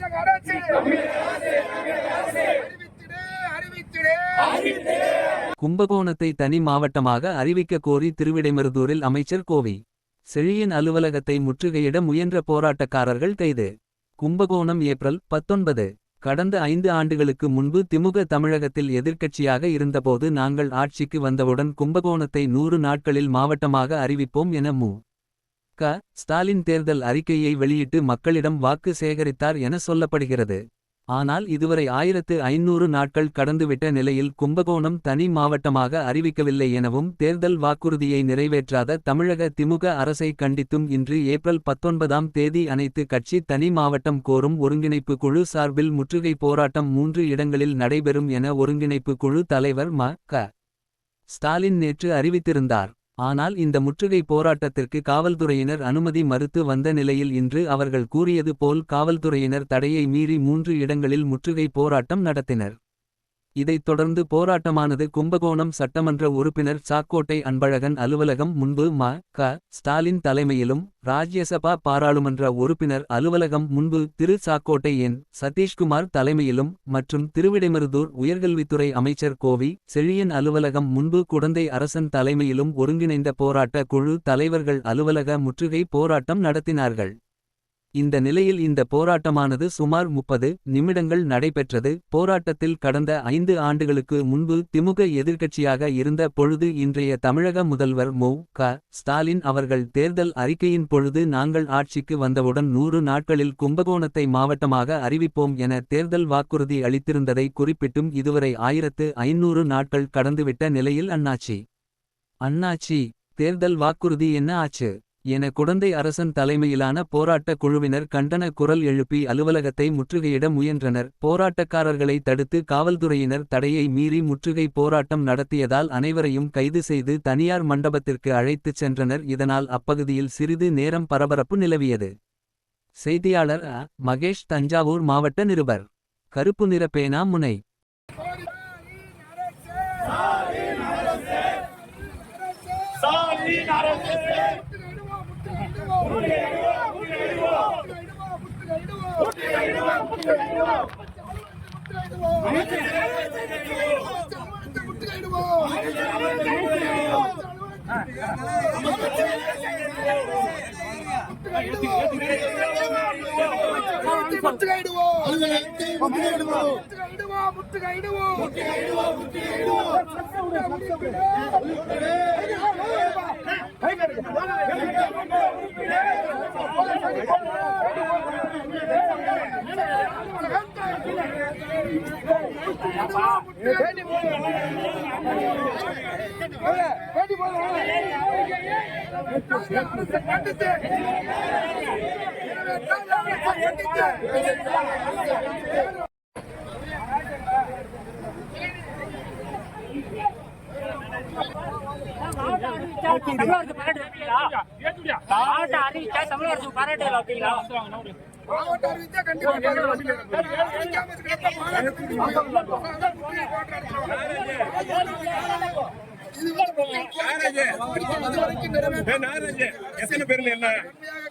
தமிழக அரசு. கும்பகோணத்தை தனி மாவட்டமாக அறிவிக்க கோரி திருவிடைமருதூரில் அமைச்சர் கோவி. செழியின் அலுவலகத்தை முற்றுகையிட முயன்ற போராட்டக்காரர்கள் கைது. கும்பகோணம் ஏப்ரல் பத்தொன்பது. கடந்த ஐந்து ஆண்டுகளுக்கு முன்பு திமுக தமிழகத்தில் எதிர்க்கட்சியாக இருந்தபோது நாங்கள் ஆட்சிக்கு வந்தவுடன் கும்பகோணத்தை நூறு நாட்களில் மாவட்டமாக அறிவிப்போம் என மு. க ஸ்டாலின் தேர்தல் அறிக்கையை வெளியிட்டு மக்களிடம் வாக்கு சேகரித்தார் என சொல்லப்படுகிறது. ஆனால் இதுவரை ஆயிரத்து ஐநூறு நாட்கள் கடந்துவிட்ட நிலையில் கும்பகோணம் தனி மாவட்டமாக அறிவிக்கவில்லை எனவும் தேர்தல் வாக்குறுதியை நிறைவேற்றாத தமிழக திமுக அரசை கண்டித்தும் இன்று ஏப்ரல் பத்தொன்பதாம் தேதி அனைத்து கட்சி தனி மாவட்டம் கோரும் ஒருங்கிணைப்பு குழு சார்பில் முற்றுகை போராட்டம் மூன்று இடங்களில் நடைபெறும் என ஒருங்கிணைப்பு குழு தலைவர் ம க ஸ்டாலின் நேற்று அறிவித்திருந்தார். ஆனால் இந்த முற்றுகை போராட்டத்திற்கு காவல்துறையினர் அனுமதி மறுத்து வந்த நிலையில் இன்று அவர்கள் கூறியது போல் காவல்துறையினர் தடையை மீறி மூன்று இடங்களில் முற்றுகை போராட்டம் நடத்தினர். இதைத் தொடர்ந்து போராட்டமானது கும்பகோணம் சட்டமன்ற உறுப்பினர் சாக்கோட்டை அன்பழகன் அலுவலகம் முன்பு ம. க. ஸ்டாலின் தலைமையிலும் ராஜ்யசபா பாராளுமன்ற உறுப்பினர் அலுவலகம் முன்பு திரு. சாக்கோட்டை என். சதீஷ்குமார் தலைமையிலும் மற்றும் திருவிடைமருதூர் உயர்கல்வித்துறை அமைச்சர் கோவி. செழியன் அலுவலகம் முன்பு குடந்தை அரசன் தலைமையிலும் ஒருங்கிணைந்த போராட்ட குழு தலைவர்கள் அலுவலக முற்றுகை போராட்டம் நடத்தினார்கள். இந்த நிலையில் இந்த போராட்டமானது சுமார் முப்பது நிமிடங்கள் நடைபெற்றது. போராட்டத்தில் கடந்த ஐந்து ஆண்டுகளுக்கு முன்பு திமுக எதிர்க்கட்சியாக இருந்த பொழுது இன்றைய தமிழக முதல்வர் மு. க. ஸ்டாலின் அவர்கள் தேர்தல் அறிக்கையின் பொழுது நாங்கள் ஆட்சிக்கு வந்தவுடன் நூறு நாட்களில் கும்பகோணத்தை மாவட்டமாக அறிவிப்போம் என தேர்தல் வாக்குறுதி அளித்திருந்ததை குறிப்பிட்டும் இதுவரை ஆயிரத்து ஐநூறு நாட்கள் கடந்துவிட்ட நிலையில் அண்ணாச்சி. அண்ணாச்சி தேர்தல் வாக்குறுதி என்ன ஆச்சு? என குடந்தை அரசன் தலைமையிலான போராட்ட குழுவினர் கண்டன குரல் எழுப்பி அலுவலகத்தை முற்றுகையிட முயன்றனர். போராட்டக்காரர்களை தடுத்து காவல்துறையினர் தடையை மீறி முற்றுகை போராட்டம் நடத்தியதால் அனைவரையும் கைது செய்து தனியார் மண்டபத்திற்கு அழைத்துச் சென்றனர். இதனால் அப்பகுதியில் சிறிது நேரம் பரபரப்பு நிலவியது. செய்தியாளர் மகேஷ் தஞ்சாவூர் மாவட்ட நிருபர். கருப்பு நிற பேனா முனை. தமிழக பாராட்டு வைப்பீங்களா மாவட்ட அறிவிச்சா தமிழக அரசு பாராட்டு. வைப்பீங்களா மாவட்ட வந்து இது வரைக்கும் நிறைவேற்ற எத்தனை பேர்ல என்ன?